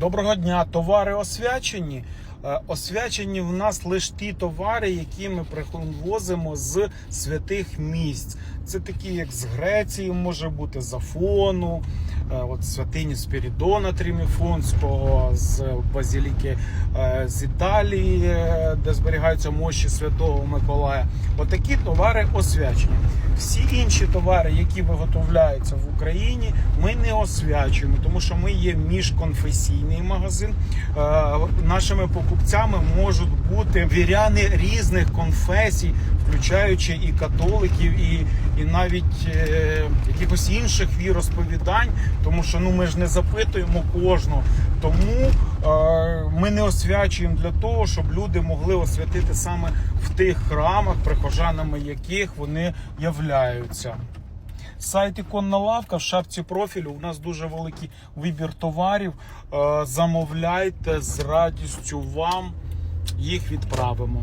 Доброго дня, товари освячені. Е, Освячені в нас лише ті товари, які ми привозимо з святих місць. Це такі, як з Греції, може бути з Афону, е, от святині Спірідона Тріміфонського, з Базіліки е, з Італії, де зберігаються мощі Святого Миколая. Отакі товари освячені. Всі інші товари, які виготовляються в Україні, ми не освячуємо, тому що ми є міжконфесійний магазин. Нашими покупцями можуть бути віряни різних конфесій, включаючи і католиків, і, і навіть е, якихось інших віросповідань, тому що ну ми ж не запитуємо кожного. Тому е, ми не освячуємо для того, щоб люди могли освятити саме в тих храмах, прихожанами яких вони являються. Сайт Іконна лавка в шапці профілю. У нас дуже великий вибір товарів. Е, Замовляйте з радістю вам їх відправимо.